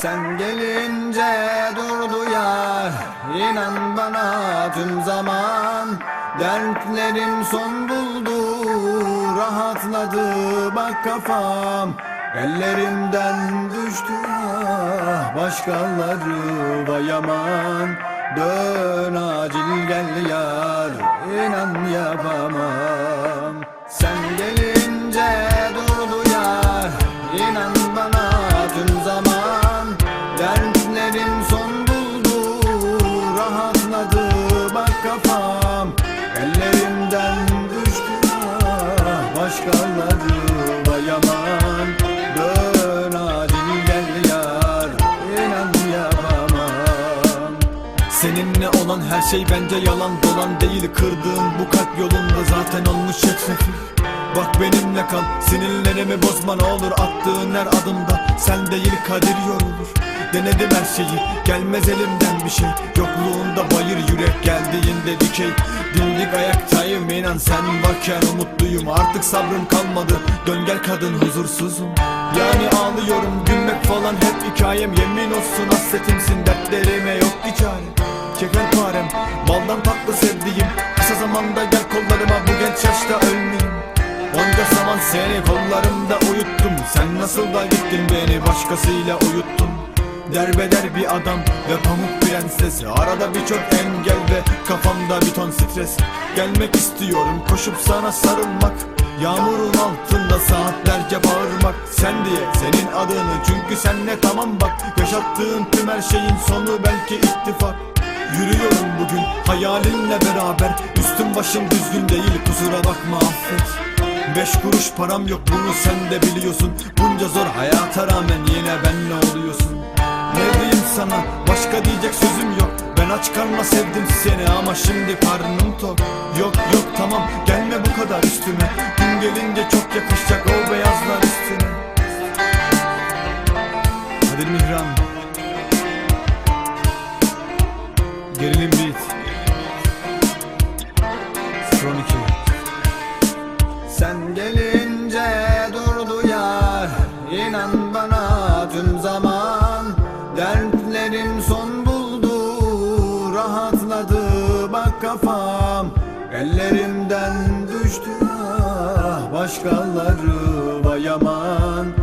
Sen gelince durdu yar İnan bana tüm zaman. Dertlerim son buldu Rahatladı bak kafam. Ellerimden düştü ah Başkaları vay aman Dön acil gel yar İnan yapamam ah Başkaları vay Dön acil gel yar. İnan yapamam. Seninle olan her şey bence yalan dolan değil. Kırdığım bu kalp yolunda zaten olmuş çetrefil Bak benimle kal sinirlerimi bozma ne olur. Attığın her adımda sen değil kadir yorulur Denedim her şeyi gelmez elimden bir şey. Yokluğunda bayır yürek geldiğinde dikey. Dimdik ayaktayım inan sen varken umutluyum. Artık sabrım kalmadı dön gel kadın huzursuzum. Yani ağlıyorum gülmek falan hep hikayem. Yemin olsun hasretimsin dertlerime yok ki çare. Çeken farem baldan tatlı sevdiğim. Kısa zamanda gel kollarıma bu genç yaşta ölmeyeyim. Onca zaman seni kollarımda uyuttum. Sen nasıl da gittin beni başkasıyla uyuttun Derbeder bir adam ve pamuk prenses. Arada birçok engel ve kafamda bir ton stres. Gelmek istiyorum koşup sana sarılmak. Yağmurun altında saatlerce bağırmak. Sen diye senin adını çünkü senle tamam bak. Yaşattığın tüm her şeyin sonu belki ittifak. Yürüyorum bugün hayalinle beraber. Üstüm başım düzgün değil kusura bakma affet. Beş kuruş param yok bunu sen de biliyorsun. Bunca zor hayata rağmen yine benle oluyorsun Ne diyeyim sana? Başka diyecek sözüm yok. Ben aç karnına sevdim seni ama şimdi karnım tok. Yok yok tamam. Gelme bu kadar üstüme. Gün gelince çok yakışacak o beyazlar üstüne. Kadir Mihran. Gerilim beat. 2 Sen gelince durdu yar. İnan bana kafam Ellerimden düştü ah Başkaları vay aman.